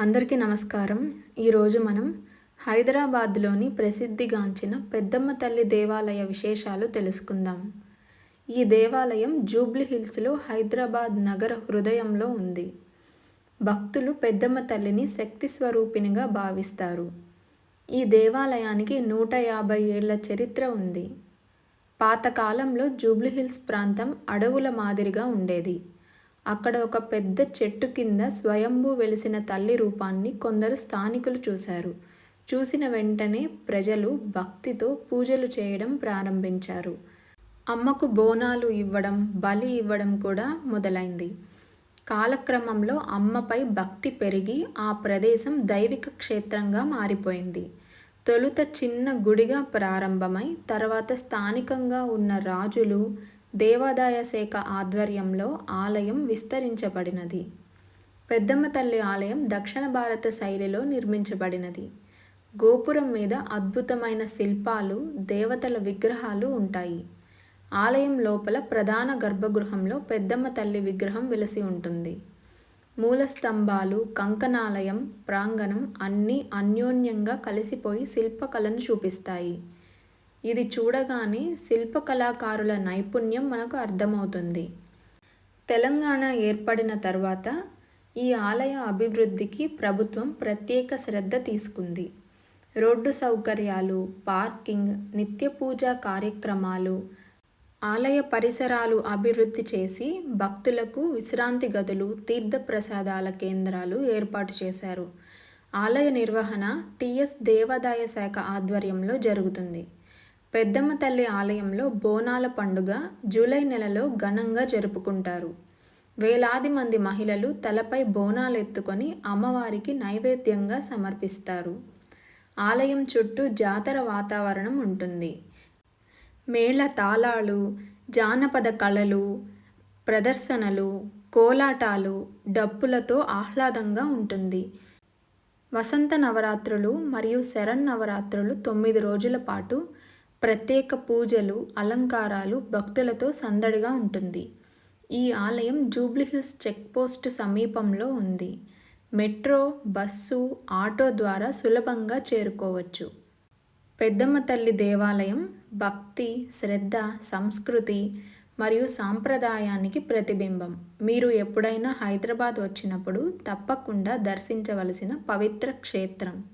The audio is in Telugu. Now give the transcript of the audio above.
అందరికీ నమస్కారం. ఈరోజు మనం హైదరాబాద్లోని ప్రసిద్ధిగాంచిన పెద్దమ్మ తల్లి దేవాలయ విశేషాలు తెలుసుకుందాం. ఈ దేవాలయం జూబ్లీ హిల్స్లో హైదరాబాద్ నగర హృదయంలో ఉంది. భక్తులు పెద్దమ్మ తల్లిని శక్తి స్వరూపిణిగా భావిస్తారు. ఈ దేవాలయానికి నూట యాభై ఏళ్ళ చరిత్ర ఉంది. పాతకాలంలో జూబ్లీహిల్స్ ప్రాంతం అడవుల మాదిరిగా ఉండేది. అక్కడ ఒక పెద్ద చెట్టు కింద స్వయంభూ వెలిసిన తల్లి రూపాన్ని కొందరు స్థానికులు చూశారు. చూసిన వెంటనే ప్రజలు భక్తితో పూజలు చేయడం ప్రారంభించారు. అమ్మకు బోనాలు ఇవ్వడం బలి ఇవ్వడం కూడా మొదలైంది. కాలక్రమంలో అమ్మపై భక్తి పెరిగి ఆ ప్రదేశం దైవిక క్షేత్రంగా మారిపోయింది. తొలుత చిన్న గుడిగా ప్రారంభమై తర్వాత స్థానికంగా ఉన్న రాజులు దేవాదాయ శాఖ ఆధ్వర్యంలో ఆలయం విస్తరించబడినది. పెద్దమ్మ తల్లి ఆలయం దక్షిణ భారత శైలిలో నిర్మించబడినది. గోపురం మీద అద్భుతమైన శిల్పాలు దేవతల విగ్రహాలు ఉంటాయి. ఆలయం లోపల ప్రధాన గర్భగృహంలో పెద్దమ్మ తల్లి విగ్రహం వెలసి ఉంటుంది. మూల స్తంభాలు కంకణాలయం ప్రాంగణం అన్నీ అన్యోన్యంగా కలిసిపోయి శిల్పకళను చూపిస్తాయి. ఇది చూడగానే శిల్పకళాకారుల నైపుణ్యం మనకు అర్థమవుతుంది. తెలంగాణ ఏర్పడిన తర్వాత ఈ ఆలయ అభివృద్ధికి ప్రభుత్వం ప్రత్యేక శ్రద్ధ తీసుకుంది. రోడ్డు సౌకర్యాలు పార్కింగ్ నిత్య పూజా కార్యక్రమాలు ఆలయ పరిసరాలు అభివృద్ధి చేసి భక్తులకు విశ్రాంతి గదులు తీర్థప్రసాదాల కేంద్రాలు ఏర్పాటు చేశారు. ఆలయ నిర్వహణ టిఎస్ దేవాదాయ శాఖ ఆధ్వర్యంలో జరుగుతుంది. పెద్దమ్మ తల్లి ఆలయంలో బోనాల పండుగ జూలై నెలలో ఘనంగా జరుపుకుంటారు. వేలాది మంది మహిళలు తలపై బోనాలు ఎత్తుకొని అమ్మవారికి నైవేద్యంగా సమర్పిస్తారు. ఆలయం చుట్టూ జాతర వాతావరణం ఉంటుంది. మేళ తాళాలు జానపద కళలు ప్రదర్శనలు కోలాటాలు డప్పులతో ఆహ్లాదంగా ఉంటుంది. వసంత నవరాత్రులు మరియు శరణ్ నవరాత్రులు తొమ్మిది రోజుల పాటు ప్రత్యేక పూజలు అలంకారాలు భక్తులతో సందడిగా ఉంటుంది. ఈ ఆలయం జూబ్లీహిల్స్ చెక్పోస్ట్ సమీపంలో ఉంది. మెట్రో బస్సు ఆటో ద్వారా సులభంగా చేరుకోవచ్చు. పెద్దమ్మ తల్లి దేవాలయం భక్తి శ్రద్ధ సంస్కృతి మరియు సాంప్రదాయానికి ప్రతిబింబం. మీరు ఎప్పుడైనా హైదరాబాద్ వచ్చినప్పుడు తప్పకుండా దర్శించవలసిన పవిత్ర క్షేత్రం.